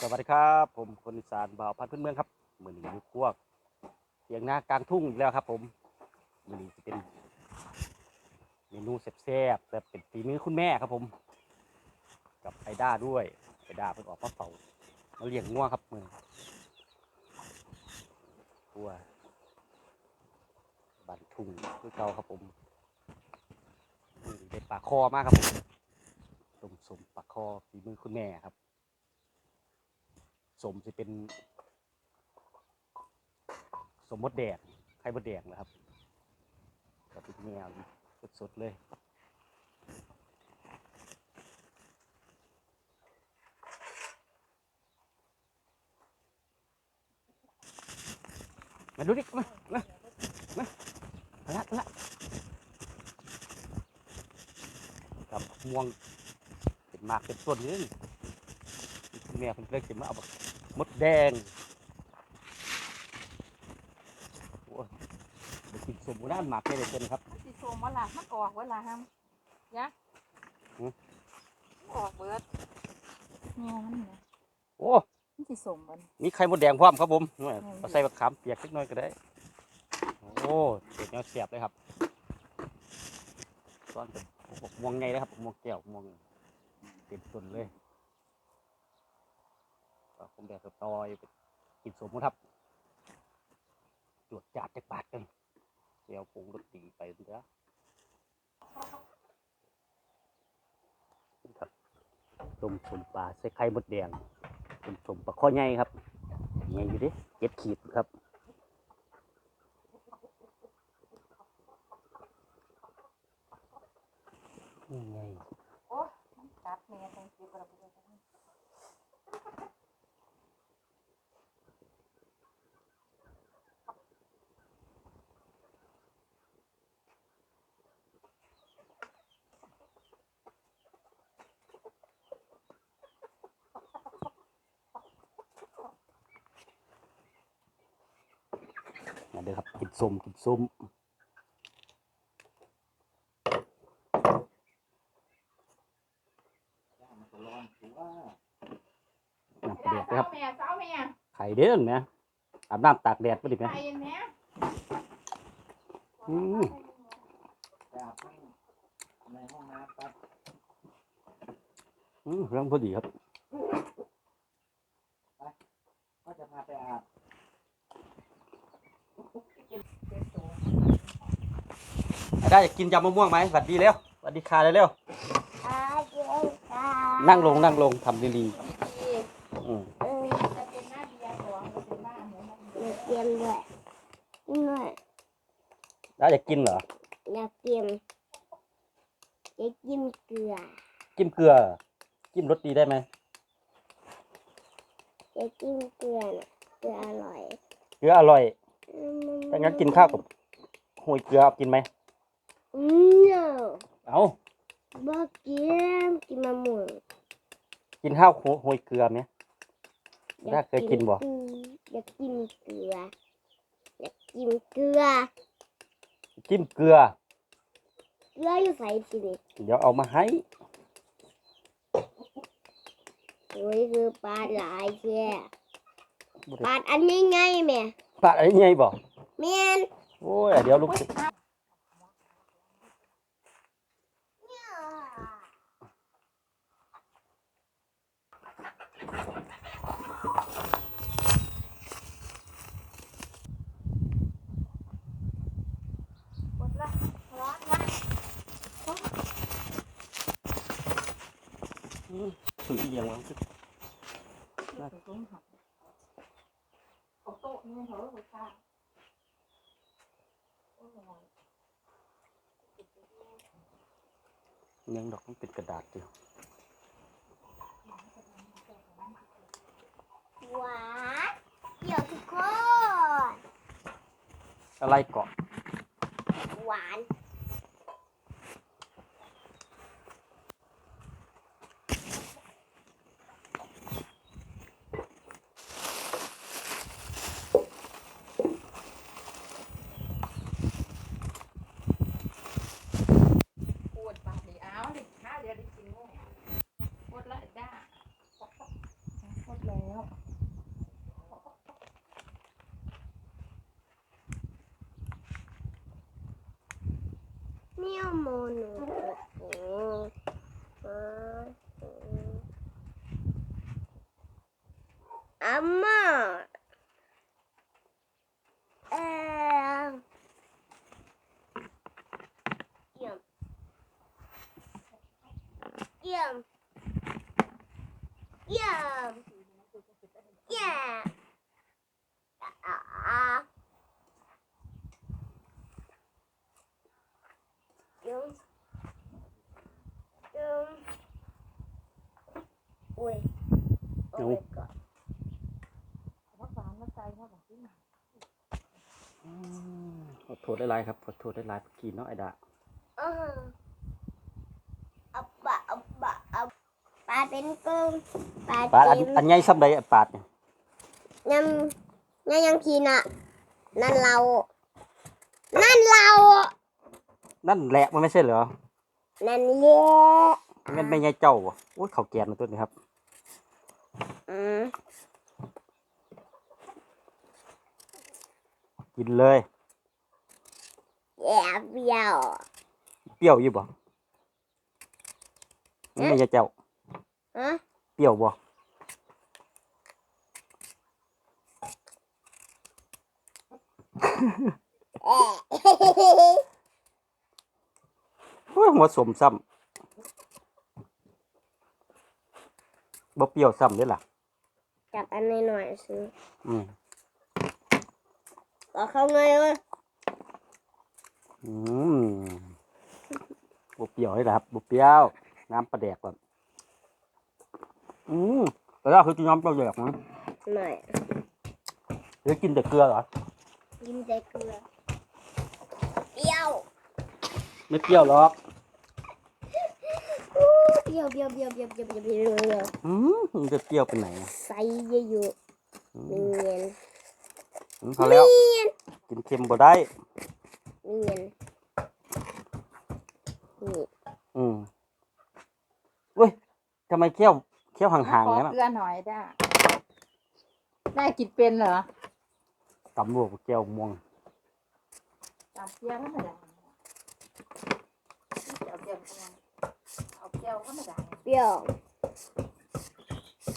สวัสดีครับ ผมคนอีสานบ่าวพันธุ์พื้นเมืองครับมือหนึ่งมือพวกเสียงหน้ากลางทุ่งอีกแล้วครับ ผมมือนี้จะเป็นเมนูแซ่บๆแต่เป็นฝีมือคุณแม่ครับผม กับไอด้าด้วยไอด้าเพิ่งออกมาเป่ามาเลี้ยงง่วงครับมือกัวบันทุ่งคือเก่าครับผมมื้อนี้ได้ปลาคอมากครับผมต้มสมปลาคอฝีมือคุณแม่ครับ สมจะเป็นสมมดแดงไข่มดแดงนะครับกับพริกแมวสดๆเลยมาดูดิมามามาละละกับม่วงเป็นมากเป็นต้นเลยคุณแม่เพิ่นเลิกจะมาเอาแบบ มดแดงโอ้ยเดี๋ยวกินสมบูรณ์หมากได้เลยเพิ่นครับ มันสิโซมว่าล่ะมันออกเวลาฮัมยะหือ มันออกเบิดเงี้ยมันเนี่ยโอ้มันสิสมบันมีไข่มดแดงพร้อมครับผมนี่อืมเอาใส่บักขามเปียกสักหน่อยก็ได้ โอ้เด็ดแนวเสียบเลยครับตอนเป็นบกม่วงไงเลยครับม่วงแก้วม่วงเต็มต้นเลยก็ ผมแบบกับตอยไปกินสมมุติครับจวดจาดจากบาทกันเดี๋ยวปรุงรสดีไปเด้อครับต้มสมปลาใส่ไข่มดแดงเป็นสมปลาข้อใหญ่ครับใหญ่อยู่ดิเจ็ดขีดครับนี่ไงโอ้มันกัดแม่จังสิบ่ได้บ่ได้ มา เด้อครับกินส้มกินส้มน้ำเดือดนะครับ แม่เจ้าแม่ไข่เด้อไหมอาบน้ำตากแดดไปดิไหมไปแม่อืมไปอาบน้ำในห้องน้ำครับอืมเรื่องพอดีครับ ก็จะพาไปอาบ ได้อยากกินยำมะม่วงไหมสวัสดีเร็วสวัสดีค่ะเร็วอาเจค่ะๆนั่งลงนั่งลงทำดีดีๆอืมเออจะเป็นหน้าเบียร์ของจะเป็นหน้าหมูมันอยากเตรียมด้วยกินด้วยได้อยากกินเหรออยากเตรียมอยากกินเกลือจิ้มเกลือจิ้มรสดีได้ไหมอยากกินเกลือน่ะเกลืออร่อยเกลืออร่อยอืมถ้างั้นกินข้าวกับหุยเกลือเอากินไหม อืมเนาะเอาบอกกินกินมะม่วงกินข้าวหุยเกลือไหมได้เคยกินบ่อยากกินเกลืออยากกินเกลือจิ้มเกลือ เกลืออยู่ใส่ทีนี้เดี๋ยวเอามาให้โอ้ยคือปลาหลายแค่ปลาอันนี้ไงแม่ปลาอะไรไงบอกแม่นโอ้ยเดี๋ยวลูก กดละร้อนละ ถือเอียงวางเอาโต๊ะนี่เหรอหัวตาโอ้ยเอียงดอกมันเป็นกระดาษอยู่ หวานเดี๋ยวทุกคนอะไรเกาะหวาน ia mono. Amma. Yum. Yum. Yeah. อุ้ยโอ้ my god ว่าหวานมาใส่เขาบอกที่อืมขอโทษได้หลายครับขอโทษได้หลายกินเนาะไอ้ดาอ่าอับบะอับบะอับปลาเป็นกุ้งปลาปาดอันเต็มอันใหญ่ซ้ำใดอะปาดเนี่ยยังยังยังทีน่ะนั่นเรา นั่นเรา นั่นแหละมันไม่ใช่เหรอ นั่นเย่แม่นไม่ใช่เจ้าบ่โอ้ยเขาแกนมาตัวนี้ครับอืม กินเลยแย่เบี้ยวเปรี้ยวอยู่บ่มันไม่ใช่เจ้าฮะเปรี้ยวบ่เอ๊ะโอ้ยหัวสมซ้ำบ่เปรี้ยวซ้ำเด้อล่ะ จับอันนี้หน่อยสิอืมบอกเขาไงวะอืมบ่เปรี้ยวเลยนะครับบ่เปรี้ยว น้ำปลาแดกก่อนอืมแต่ถ้าคือกินน้ำปลาแดกนะหน่อยหรือกินแต่เกลือเหรอยิ้มใจเกลือ เปรี้ยว ไม่เปรี้ยวหรอกอู้เป รี้ยวเปรี้ยวเปรี้ยวเปรี้ยวเปรี้ยวเปรี้ยวเปรี้ยวเปรี้ยวอืมมันจะเปรี้ยวเป็นไหนอะใส่เยอะอืๆเนียนอืมพอแล้ว เนียนกินเค็มบ่ได้ เนียนนี่อืมเว้ยทำไมเคี้ยวเคี้ยวห่างๆขออย่างนั้นอะเกลือหน่อยได้ได้กินเป็นเหรอตำรวจแก้วม่วงตามเกลือก็ไม่ได้เอาเกลือ เอาเกลือก็ไม่ได้เปรี้ยว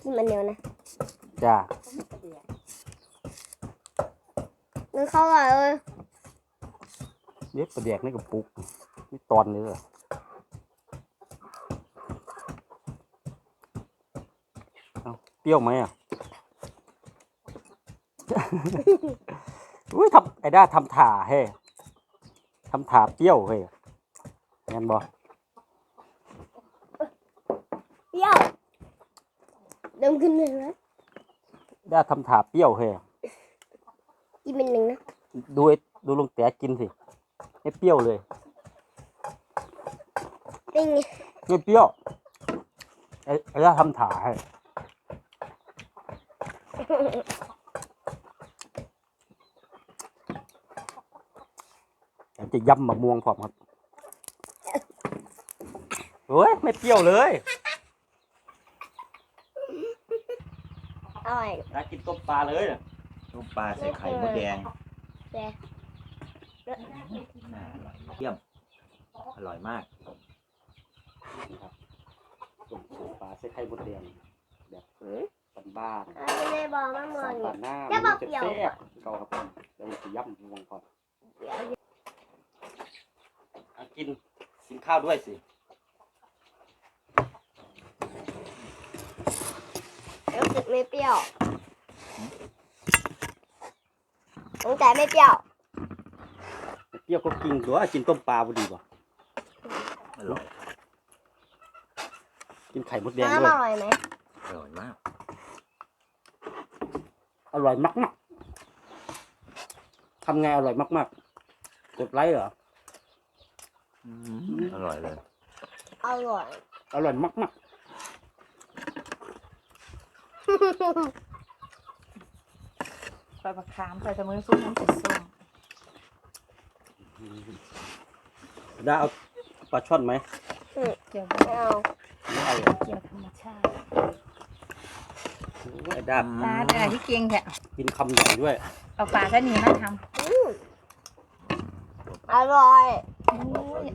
กินมันเดียวนะจ้าก็ไม่เดียวมันเข้าอะเออเด็ดประแดกในกระปุกนี่ตอนนี้เลยเอาเปรี้ยวไหมอะ อุ้ยทำไอ้ด้าทำถ่าเฮ้ทำถ่าเปรี้ยวเฮ้ยแม่นบ่เป รี้ยวดมขึ้นเลยนะด้าทำถ่าเปรี้ยวเฮ้ยกินเป็นหนึ่งนะ ดูไอ้ดูลุงแต่กินสิไม่เปรี้ยวเลยเป็นไงไม่เปรี้ยวไอ้ไอ้ด้าทำถ่าให้เดี๋ยวจะยำมะม่วงพร้อมครับเฮ้ย ไม่เปรี้ยวเลย อร่อยอยากกินต้มปลาเลยน่ะลูกปลาใส่ไข่มดแดงแต่น่าอร่อยเยี่ยม อร่อยมากนะครับต้มสูตรปลาใส่ไข่มดแดงแบบหืมบ้านอันนี้ไม่บอกมากๆมอสายยปลาหน้าจะบอกเปรี้ยวแซ่บๆเก่าครับผมเดี๋ยวจะย่ำมะม่วงก่อนอะกินกินข้าวด้วยสิ รู้สึกไม่เปรี้ยวสงสัยไม่เปรี้ยวเปรี้ยวก็กินหรือว่ากินต้มปลาบุดีกว่าอร่อยกินไข่มดแดงน้ำด้อวยร่อยไหมอร่อยมากอร่อยมากๆทำไงอร่อยมากๆ กดไลค์เหรอ อร่อยเลย อร่อย อร่อยมาก ใส่มะขามใส่ตะมือซุปน้ำจิ้มส้มๆได้เอาปลาช่อนไหมเกี่ยวไม่เอาไม่เอาเหรอเกี่ยวธรรมชาติโอ้ยไอ้ด้าปลาอะไรที่เก่งแท้กินคำใหญ่ด้วย เอาปลาซะนี่มาทอืมอร่อยำโอ้ย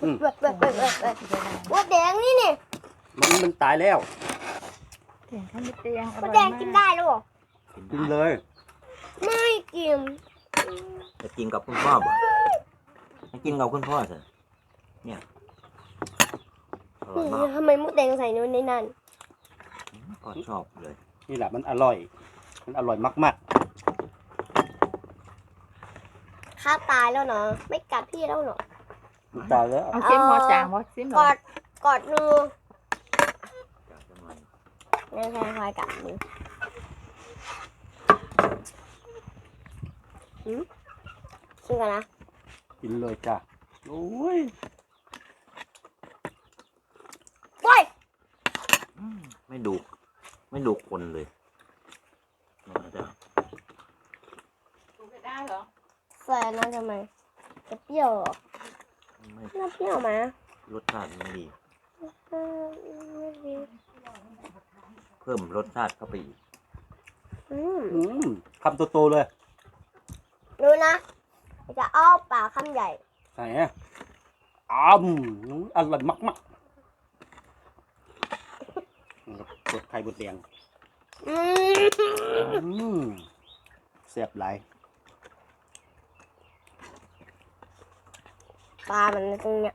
อะไรอืมเว้ยเว้ยเว้ยเว้ยเว้ยมดแดงนี่นี่มันมันตายแล้วเตียงข้าวเตียงอมร่ดอยแดงมากกินได้หรอกินกินได้เลยไม่กินจะกินกับคุณพ่อบ่จะกินกับคุณพ่อสิเนี่ยอร่อยมากทำไมมดแดงใส่นู้นในนั้นพ่อชอบเลยนี่แหละมันอร่อย มันอร่อยมากข้าตายแล้วเนาะไม่กัดพี่แล้วเนาะ ๆมันตายแล้วเอาเส้นหมอจางหมอซิมหกน่ออยดกอดมืออยากจะมานั่นคล้ายๆกับมือหืมชิมกันนะกินเลยจ้ะโอ้ยว้ยอืมไม่ดูไม่ดูคนเลยน่าจะได้เหรอ ใส่อันนั้นทำไมจะเปรี้ยวเหรอ ไม่น่าเปรี้ยวไหมรสชาติไม่ดีเออไม่ดีเพิ่มรสชาติเข้าไปอีกอืมอืมคำโตๆเลยดูนะ จะเอาปากคำใหญ่ไหนอะอ้ำอร่อยมากๆเปิดไข่บดแดงอืม อืมแซ่บหลาย ปลามันตรงเนี้ย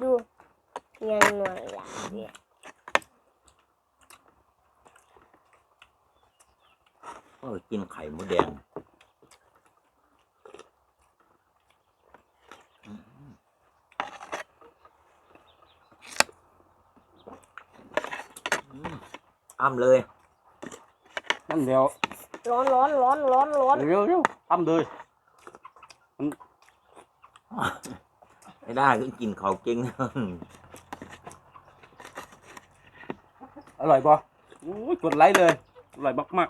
ดูเนียนหน่อยอย่างเดียวก็กินไข่มดแดงอืมอืมอ้ำเลยนั่นเดียวร้อนร้อนร้อนร้อนร้อน เร็วเร็วๆอ้ำเลย ไม่ได้ก็กินเขาเก่งอร่อยปะโอ้ยกดไลค์เลย อร่อยมากมาๆ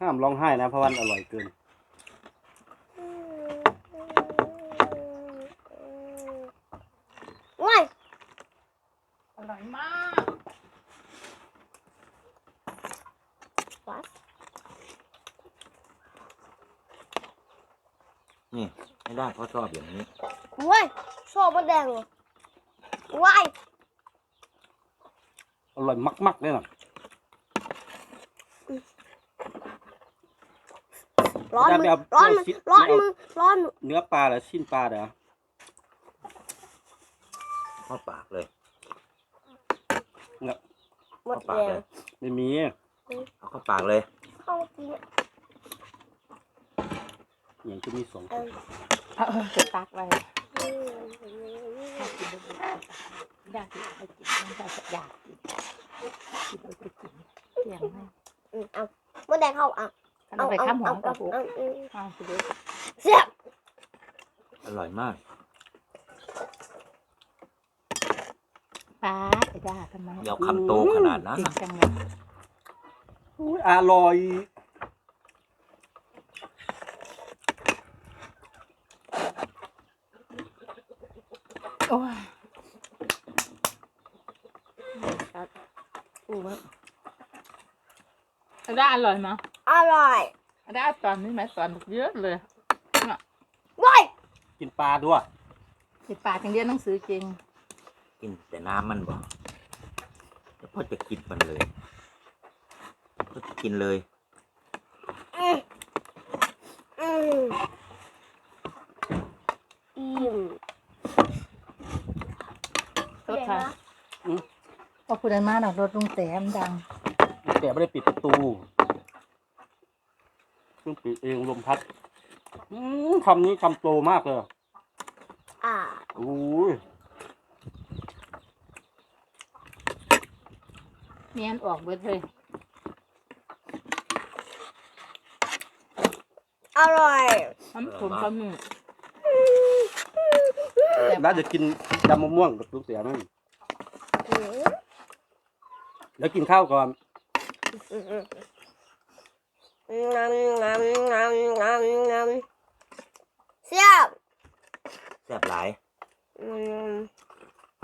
ห้ามร้องไห้นะเพราะว่ามันอร่อยเกิน ว้าย อร่อยมาก นี่ ไม่ได้เขาชอบอย่างนี้ว้ายชอบมดแดงเหรอว้ายอร่อยมากๆเลยนะร้อนมือจะไปร้อนเอามือชิ้นร้อนเอามือร้อนมือเนื้อปลาเหรอชิ้นปลาเหรอเข้าปากเลยหมดเข้าแดปากเลงยไม่มีเอาเข้าปากเลย เข้ากิน อย่างจะมีสองเออเอาเอาจะตักไว้อยากกินไปกินไม่ได้สักอย่างกินกินไปกินเตียงให้อืมเอามดแดงเข้าเอาเอาไปข้ามหัวเอากับเอากูเอาเอาเอาไปดูเสียบอร่อยมากปลาจะได้ทำไมเดี๋ยวคำโตขนาดนั้นจริงน่ะจังเลย อุ๊ยอร่อย กูว่าได้อร่อยมั้ยอร่อยได้ตอนนี้ไหมตอนเยอะเลยว้ายกินปลาด้วยติดปากอย่างเดียวหนังสือจริงกินแต่น้ำมันบอกแล้วพ่อจะกินมันเลยพ่อจะกินเลย อืมอืมอิ่ม รถค่ะ พอพูดได้มาหน่อยรถลุงแต้มดังแต่ไม่ได้ปิดประตูเพิ่งปิดเองลมพัดอืมคำนี้คำโตมากเลยอ่าโอ้ยเมียนออกเบิดเลย อร่อยน้ำผมก็มีน่าจะกินยำมะม่วงกับลูกเสือนั่น อืมแล้วกินข้าวก่อนอืมอืมงามงามงามงามงามเสียบซ่บหลายอืม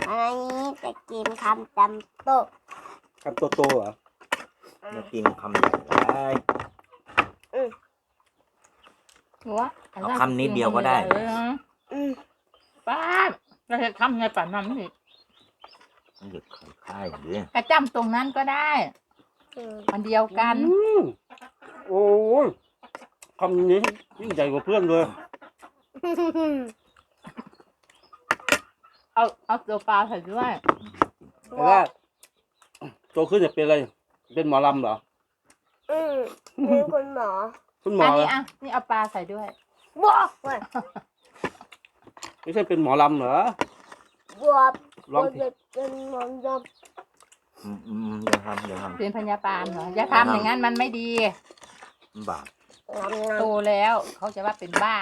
อันนี้จะกินคำจำโตะคำโตๆเหรอมากินคำใหญ่หลาย หัวเอาคำนิดเดียวก็ได้อืมป้าเราจะทำไงป่านนั้นนี่ มันหยุดค่ายๆหรือกระจำตรงนั้นก็ได้อืมอันเดียวกัน อืมโอ้ยคำนี้ยิ่งใหญ่กว่าเพื่อนเลยเอาเอาตัวปลาใส่ด้วยแต่ว่าโตขึ้นจะเป็นอะไร เป็นหมอลำเหรอ อืมมีคุณหมอคุณหมออันเหรนี้ออะนี่เอาปลาใส่ด้วยบอกว่าไม่ใช่เป็นหมอลำเหรอ บวบ ร้องเพลจะงเป็นหมอลอืมอืมเดี๋ยวทำเดี๋ยวทเป็นพยาบาลเหรออย่าทำอย่างนั้นมันไม่ดีำบาปำงามโตแล้วเขาจะว่าเป็นบ้า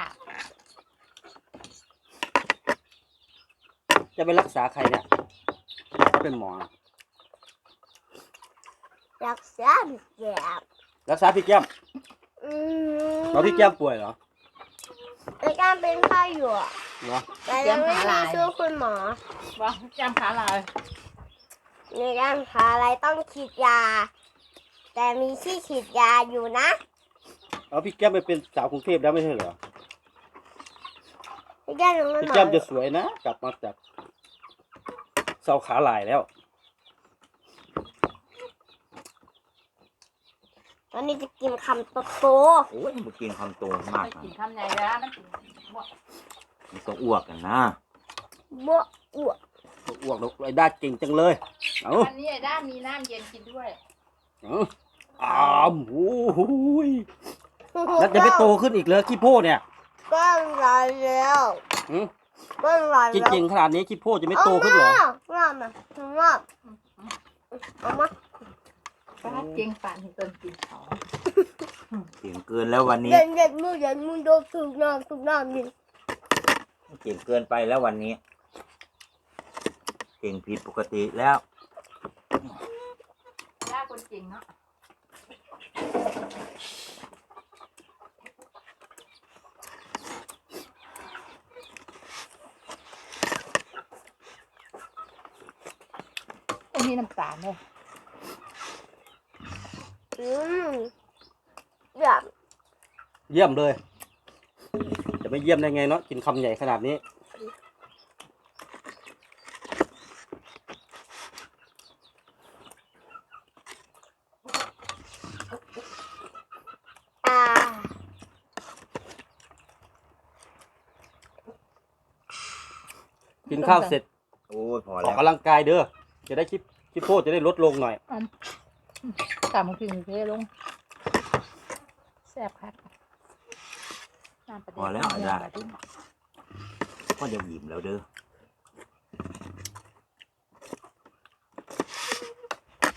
จะไปรักษาใครเนี่ยเป็นหมอๆรักษาบิดแยบรักษาพี่แก้มอืมเราพี่แก้มป่วยเหรอในการเป็นไข้อยู่อะเหรอแต่ยังไม่มีชื่อคุณหมอ ว่าจำขาลายในการหาอะไรต้องฉีดยา แต่มีที่ฉีดยาอยู่นะเอาพี่แก้มไปเป็นสาวกรุงเทพแล้วไม่ใช่เหรอ พี่แก้มยังไม่พี่หมอแก้มจะสวยนะ กลับมาจากเสาขาหลายแล้ว วันนี้จะกินคำโตโตโอ้ยมากินคำโตมากไม่นะกินคำใหญ่แล้วมันกินบ่มันก็อ้วกกันนะๆบ้ อ้วกอ้วกแล้วไอ้ด้าเก่งจังเลย เอาอันนี้ไอ้ด้านมีน้ำเย็นกินด้วย เอาอ้ามโอ้โหยแล้วจะไม่โตขึ้นอีกเลยขี้โพดเนี่ย ก็รอนแล้วหืม ก็รอนจแล้วริงๆขนาดนี้ขี้โพดจะไม่โตขึ้นเหรองามอะงามเอามาป้าเจียงป่านที่ต้นกินเขาเก่งเกินแล้ววันนี้ เย็นเย็นมือเย็นมือโดนถูกน้ำถูกน้ำนี่เก่งเกินไปแล้ววันนี้ ก่งผิดปกติแล้วย่าคนจริงเนาะอันนี้น้ำตาลเลยอืมแบบเยี่ยมเลย จะไม่เยี่ยมได้ไงเนาะกินคำใหญ่ขนาดนี้ ข้าวเสร็จโอ้ยพอออแล้กวกำลังกายเด้อจะได้ขี้ขี้โพดจะได้ลดลงหน่อยตามกินเทลงแซ่บครับน้ำปลาพอแล้วอาจารย์ก็จะหยิมแล้วเด้อ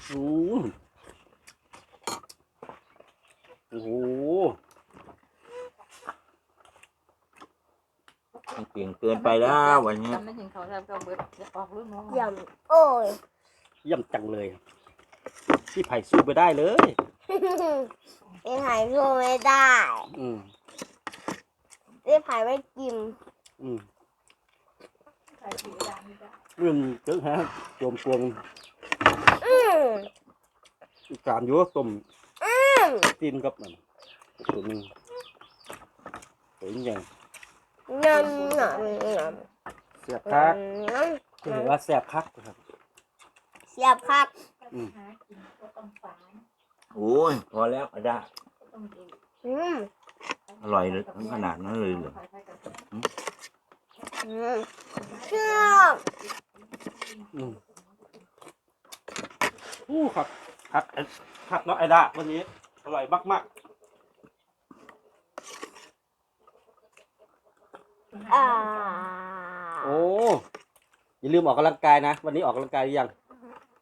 โอ้โอ้โห มัน เก่งเกินไปแล้ววันนี้ จำไม่ถึงเขาแล้วก็เบิดจะออกลูกน้องยำโอ้ย เยี่ยมจังเลยพี่ไผ่สู้ไปได้เลย พี่ไผ่สู้ไม่ได้อืมพี่ไผ่ไม่กินอืมใส่สีดำนี่จ้ะเรื่องเจ้าฮะโจมตัวมันอืมอีกการอยู่ว่าต้มอืม ตีนกับมันตัวหนึงตัวนี้ยั งยำยำยำเสียบคักยคือว่าแสบคักครับำเสียบคักอืมหากินก็ต้องฝานโอ้ยพอแล้วอาจารย์ก็ต้องดูอืมอร่อยเลยถึงขนาดนั้นเลยเหรออืมเชื่อมอืมอู้ครับคักเอ้ยคักเนาะไอ้ดาวันนี้อร่อยมาก อ่าๆโอ้อย่าลืมออกกำลังกายนะ วันนี้ออกกำลังกายหรือยัง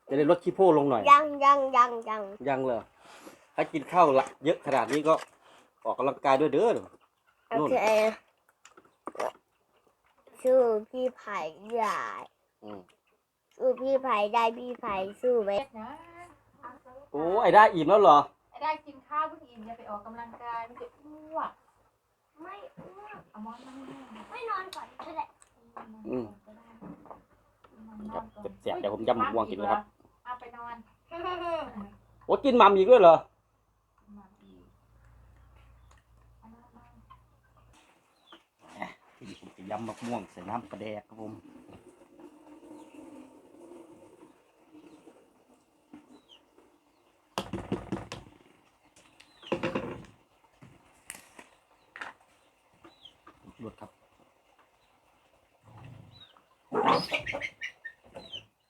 จะได้ลดขี้โพลงหน่อย ยังยังยังยังยังเลยถ้ากินข้าวละเยอะขนาดนี้ก็ออกกำลังกายด้วยเด้อโอนู่นเคชื่อพี่ไผ่ใหญ่อืมชื่อพี่ไผ่ได้พี่ไผ่สู้ไหมเล็กนะโอ้ไอ้ด้าอิ่มแล้วเหรอ ไอ้ได้กินข้าวเพิ่งอิ่มอย่าไปออกกำลังกายมันจะอ้วก ไม่อ้วนเอามอนมาให้แม่ไม่นอนก่อนก็ได้ออืม ครับเสียบๆเดี๋ยวผมยำหมูม่วงกินนะครับเอาไปนอนโอ้กินหมัมอีกด้วยเหรอนอนอีกเอานอนนอนที่ผมจะยำมะม่วงใส่น้ำปลาแดกครับผม หยุดครับ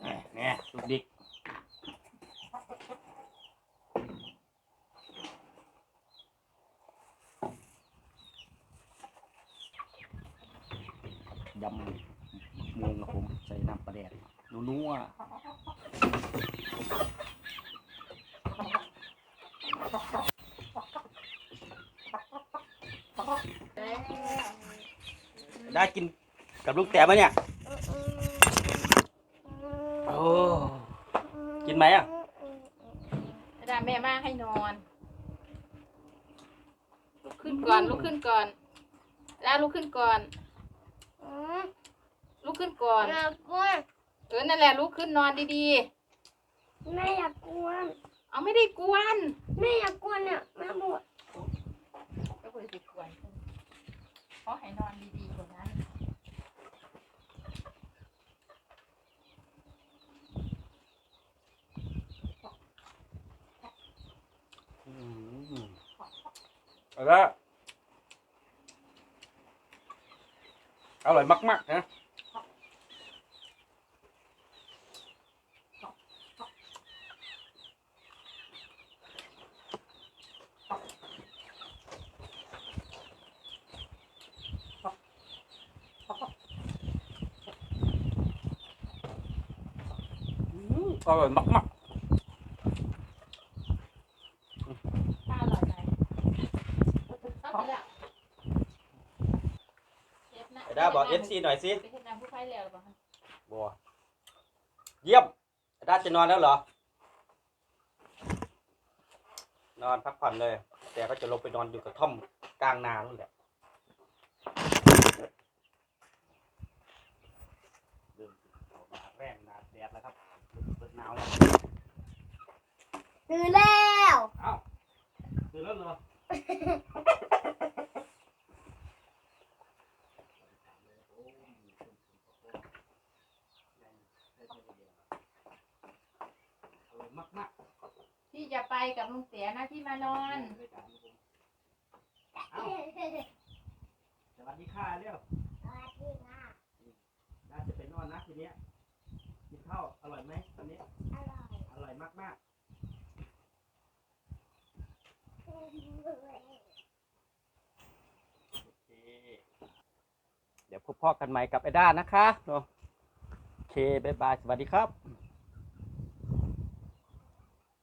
แหม่แหน่ลูกดิกยำมะม่วงครับผมใส่น้ำปลาแดกนัวๆ ได้กินกับลูกแต่ไหมเนี่ย โอ้ กินไหมอะ ดาแม่มาให้นอน ลุกขึ้นก่อน ลุกขึ้นก่อนดาลุกขึ้นก่อน ลุกขึ้นก่อน อยากกวนเออ นั่นแหละ ลุกขึ้นนอนดีแม่อยากกวนๆ เอาไม่ได้กวนแม่อยากกวนเนี่ยแม่บอกก็ควรจะกวนเพราะให้นอนดีๆกว่านั้ เอาละอร่อยมาก ๆ นะ อืมอร่อยมาก ข้าวอร่อยไหมข้าวกินละเชฟนะ ๆไอ้ด้าบอกเอฟ ซีหน่อยสิไปเฮ็ดน้ำผู้ไฟแล้วป่ะบัวเยี่ยมได้าจะนอนแล้วเหรอ นอนพักผ่อนเลย แต่ก็จะลงไปนอนอยู่กับท่อมกลางนานู่นแหละเดินมาแรงนาแดดแล้วครับเปิดหนาวแล้วตื่นแล้ว เอ้าตื่นแล้วเหร่อยมากๆ ที่จะไปกับลุงเสียนะที่มานอน เอ้าสวัสดีค่ะเร็วน่าจะไปนอนนะทีเนี้ยกินข้าวอร่อยไหมตอนนี้ อร่อยมากๆ โอเค เดี๋ยว พบพ่อกันใหม่กับไอด้านะคะเนาะโอเค บ๊ายบาย สวัสดีครับ